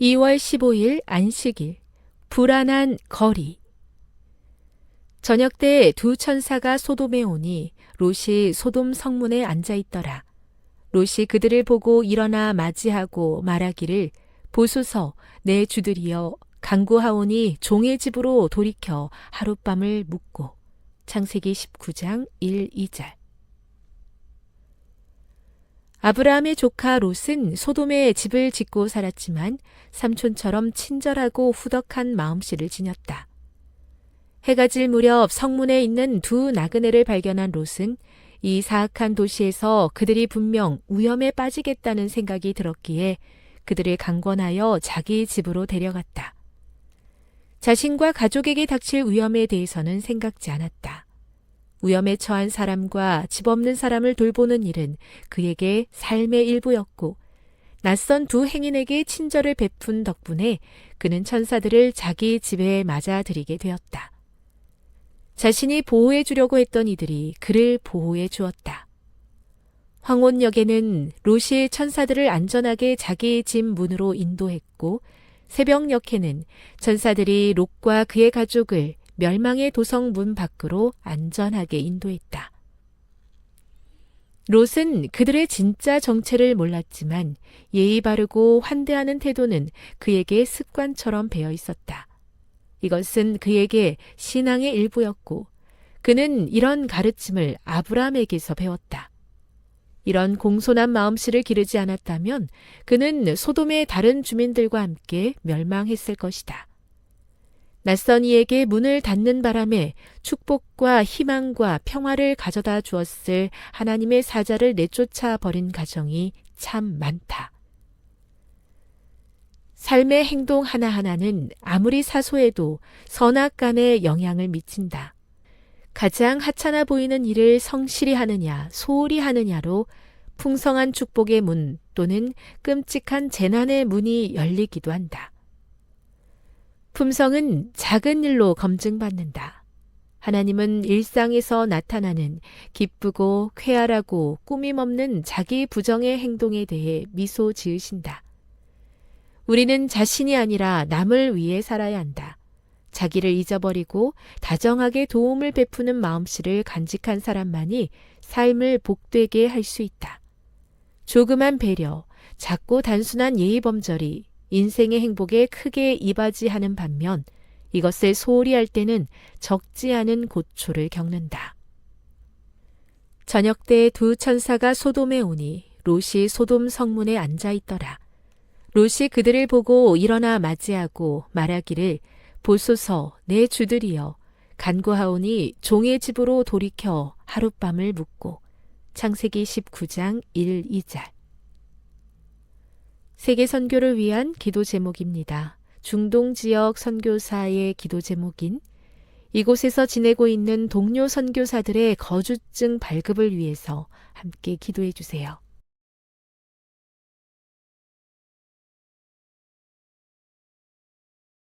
2월 15일 안식일 불안한 거리. 저녁 때 두 천사가 소돔에 오니 롯이 소돔 성문에 앉아 있더라. 롯이 그들을 보고 일어나 맞이하고 말하기를 보소서 내 주들이여 강구하오니 종의 집으로 돌이켜 하룻밤을 묵고. 창세기 19장 1, 2절 아브라함의 조카 롯은 소돔에 집을 짓고 살았지만 삼촌처럼 친절하고 후덕한 마음씨를 지녔다. 해가 질 무렵 성문에 있는 두 나그네를 발견한 롯은 이 사악한 도시에서 그들이 분명 위험에 빠지겠다는 생각이 들었기에 그들을 강권하여 자기 집으로 데려갔다. 자신과 가족에게 닥칠 위험에 대해서는 생각지 않았다. 위험에 처한 사람과 집 없는 사람을 돌보는 일은 그에게 삶의 일부였고 낯선 두 행인에게 친절을 베푼 덕분에 그는 천사들을 자기 집에 맞아들이게 되었다. 자신이 보호해 주려고 했던 이들이 그를 보호해 주었다. 황혼역에는 롯이 천사들을 안전하게 자기 집 문으로 인도했고 새벽역에는 천사들이 롯과 그의 가족을 멸망의 도성 문 밖으로 안전하게 인도했다. 롯은 그들의 진짜 정체를 몰랐지만 예의 바르고 환대하는 태도는 그에게 습관처럼 배어 있었다. 이것은 그에게 신앙의 일부였고 그는 이런 가르침을 아브라함에게서 배웠다. 이런 공손한 마음씨를 기르지 않았다면 그는 소돔의 다른 주민들과 함께 멸망했을 것이다. 낯선 이에게 문을 닫는 바람에 축복과 희망과 평화를 가져다 주었을 하나님의 사자를 내쫓아 버린 가정이 참 많다. 삶의 행동 하나하나는 아무리 사소해도 선악 간에 영향을 미친다. 가장 하찮아 보이는 일을 성실히 하느냐, 소홀히 하느냐로 풍성한 축복의 문 또는 끔찍한 재난의 문이 열리기도 한다. 품성은 작은 일로 검증받는다. 하나님은 일상에서 나타나는 기쁘고 쾌활하고 꾸밈없는 자기 부정의 행동에 대해 미소 지으신다. 우리는 자신이 아니라 남을 위해 살아야 한다. 자기를 잊어버리고 다정하게 도움을 베푸는 마음씨를 간직한 사람만이 삶을 복되게 할 수 있다. 조그만 배려, 작고 단순한 예의범절이 인생의 행복에 크게 이바지하는 반면 이것을 소홀히 할 때는 적지 않은 고초를 겪는다. 저녁 때 두 천사가 소돔에 오니 롯이 소돔 성문에 앉아 있더라. 롯이 그들을 보고 일어나 맞이하고 말하기를 보소서 내 주들이여 간구하오니 종의 집으로 돌이켜 하룻밤을 묵고 창세기 19장 1, 2절 세계 선교를 위한 기도 제목입니다. 중동 지역 선교사의 기도 제목인 이곳에서 지내고 있는 동료 선교사들의 거주증 발급을 위해서 함께 기도해 주세요.